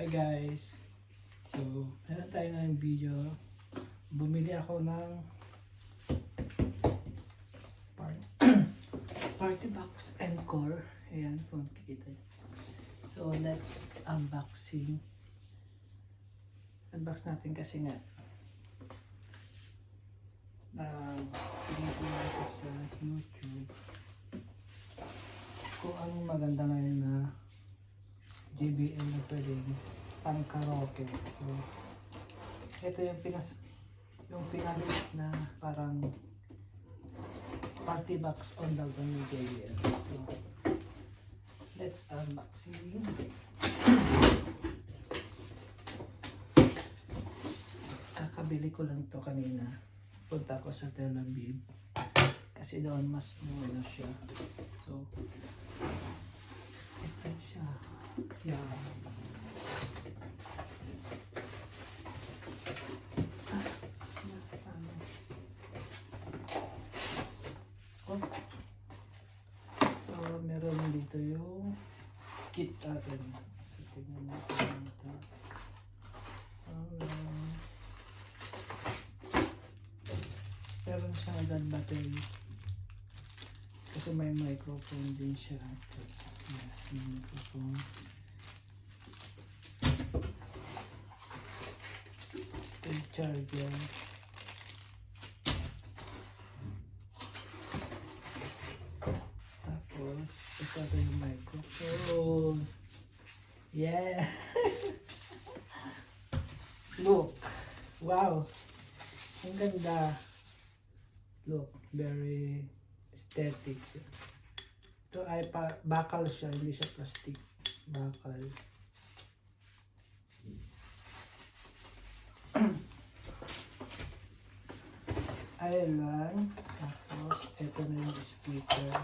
Hi guys! So, meron tayo ngayong video. Bumili ako ng par- party box Encore. Ayan, kung kikita niyo. So, let's unboxing. Unbox natin kasi nga. Uh, tinitingnan ko sa YouTube kung anong maganda ngayon pwedeng pang karaoke. So, ito yung pinas yung pinalit na parang party box on the JBL. So, let's unboxing. Kakabili ko lang to kanina. Punta ko sa Tel Aviv. Kasi doon mas mura siya. So, siya. Yeah. Ah. So, meron dito yung kit natin. So, tignan natin ito. So, um, meron siyang agad battery. Kasi may microphone din siya. Ito yung charger. Tapos, ito yung microphone. Yeah! Look! Wow! Ang ganda. Look, very aesthetic. Ito ay pa, bakal siya, hindi siya plastic. Bakal. Ayun lang. Tapos, ito na yung speaker.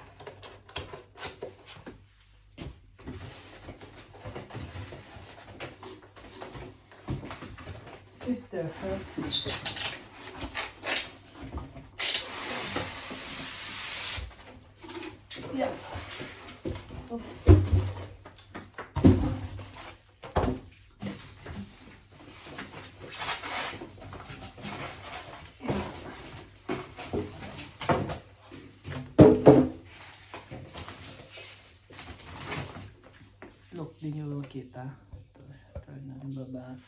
Sister, huh? Look, di nyo makita. Ito, ito na ang baba.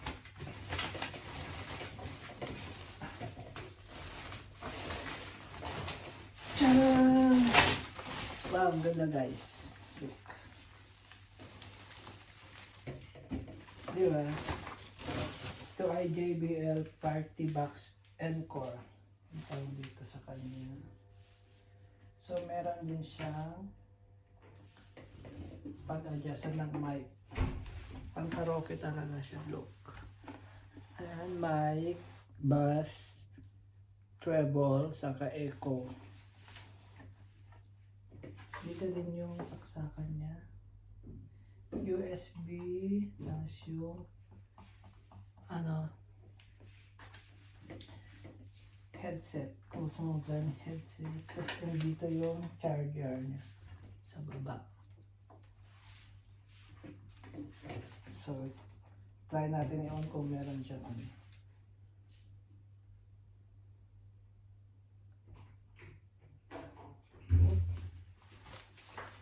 Tcharam! Wow, ang ganda guys. Look. Di ba? Ito ay JBL Party Box Encore. Ang tawag dito sa kanya. So, meron din siyang pag-adjustan ng mic. Pang karaoke talaga siya. Look. Ayan, mic, bass, treble, saka echo. Dito din yung saksakan niya. USB, tapos yung ano, headset. Kung gusto mo headset. Tapos dito yung charger niya sa baba. So, try natin i-on kung meron siya ano.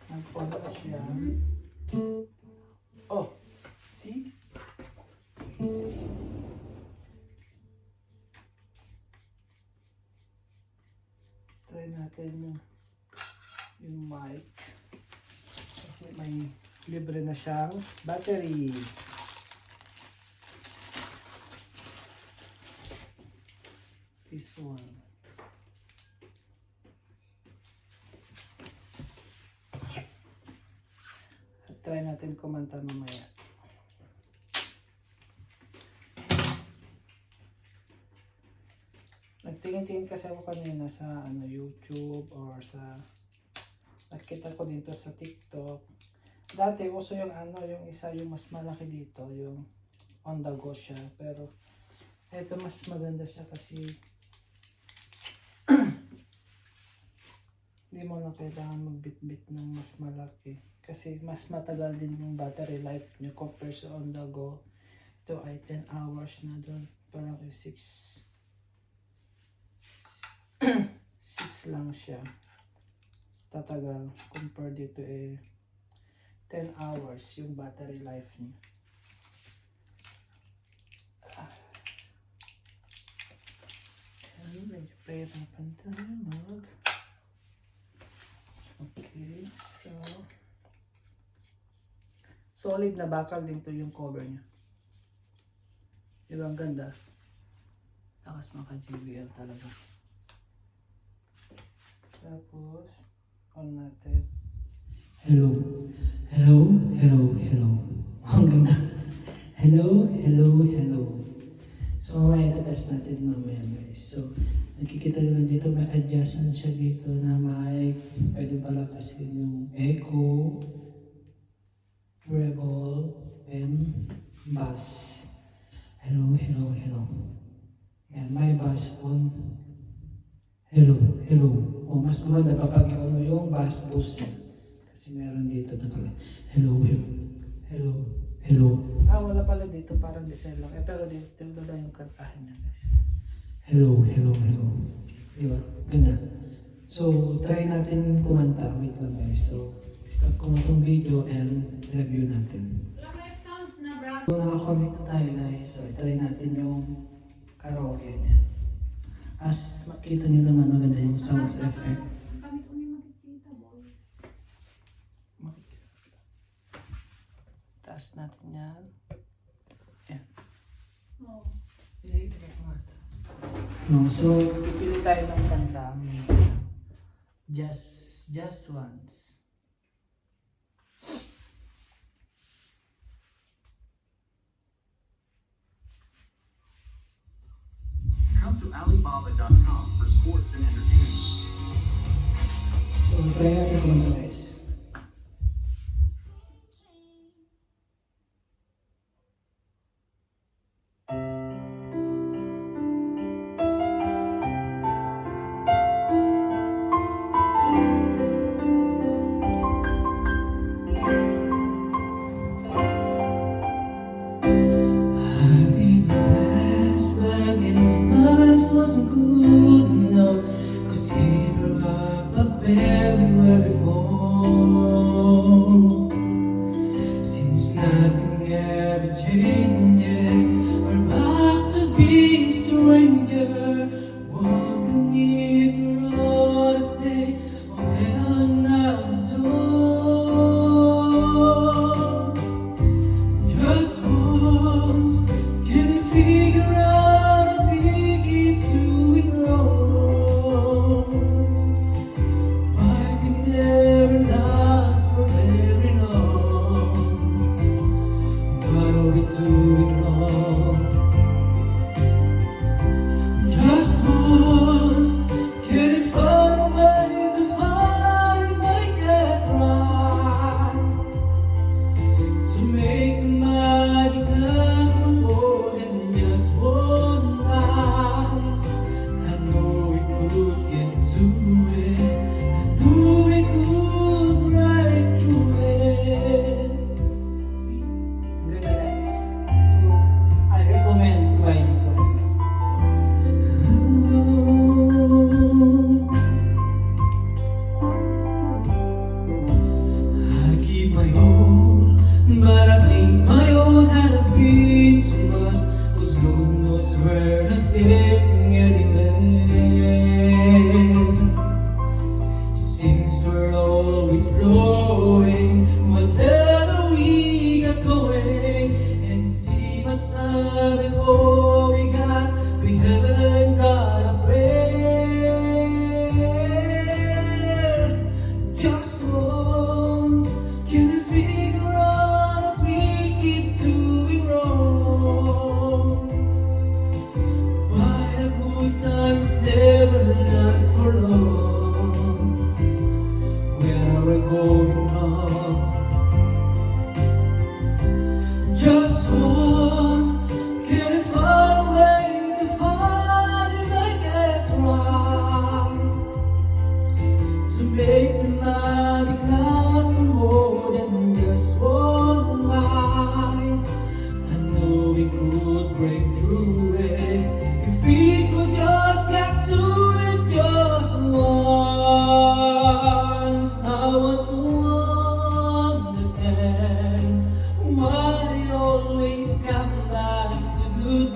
Nag-on na siya. Oh, see? Try natin yung mic. Kasi may libre na siyang battery. This one. At try natin kumanta mamaya. Nagtingin-tingin kasi ako kanina sa ano YouTube or sa nakita ko dito sa TikTok. Dati uso yung ano, yung isa yung mas malaki dito, yung on the go siya. Pero ito mas maganda siya kasi hindi mo na kailangan magbit-bit ng mas malaki. Kasi mas matagal din yung battery life niya compare sa on the go. Ito ay 10 hours na doon. Parang 6 6 lang siya. Tatagal. Compare dito eh 10 hours yung battery life niya. Ah. Okay, medyo pahirapan tayo mag Okay, so solid na bakal din to yung cover niya. Di ba ang ganda? Lakas maka JBL talaga. Tapos, on natin. Hello. Hello, hello, hello. Ang ganda. Hello, hello, hello. So, mamaya itatest natin mamaya guys. So, nakikita naman dito may adjustment siya dito na may pwede palakasin yung echo, treble, and bass. Hello, hello, hello. Yan, may bass on. Hello, hello. O mas maganda kapag mo yung bass boost. Kasi meron dito na. Hello, hello. Hello, hello. Ah, wala pala dito. Parang design lang. Eh, pero dito, lang yung kantahan niya. Hello, hello, hello. Di ba? Ganda. So, try natin kumanta. Wait lang guys. So, stop ko na itong video and review natin. So, nakakomment na tayo guys. So, try natin yung karaoke niya. As makita nyo naman, maganda yung sounds effect. Taas natin yan. Oo. No, so, pipili tayo ng kanta. Just, just once. Come to Alibaba.com for sports and entertainment. So, try natin kung guys. My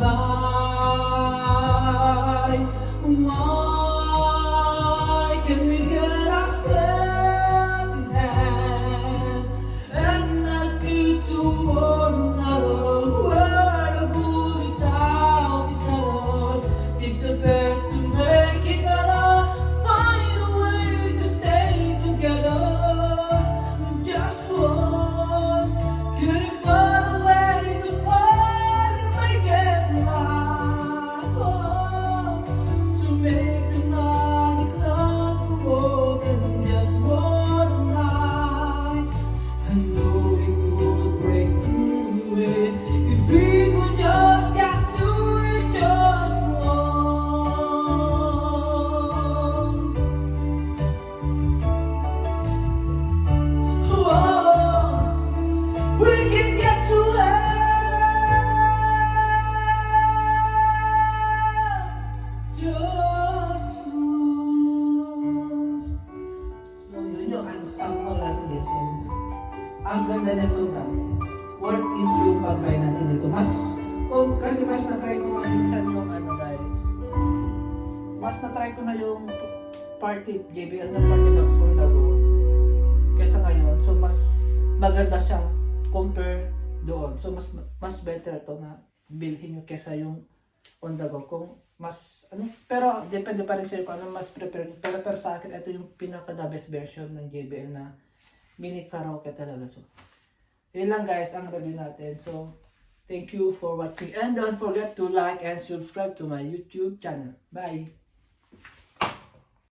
about yung ensemble natin lesson. Ang ganda na sobra. Worth it yung pag-buy natin dito. Mas, kung, kasi mas na-try ko nga minsan yung ano guys. Mas na-try ko na yung party, JBL na party box ko na doon. Kesa ngayon. So mas maganda siya compare doon. So mas mas better to na bilhin nyo kesa yung on the go. Kung mas ano, pero depende pa rin sa'yo kung ano mas prepare. nyo. Pero, pero sa akin, ito yung pinaka the best version ng JBL na mini karaoke talaga. So, yun lang guys ang review natin. So, thank you for watching and don't forget to like and subscribe to my YouTube channel. Bye!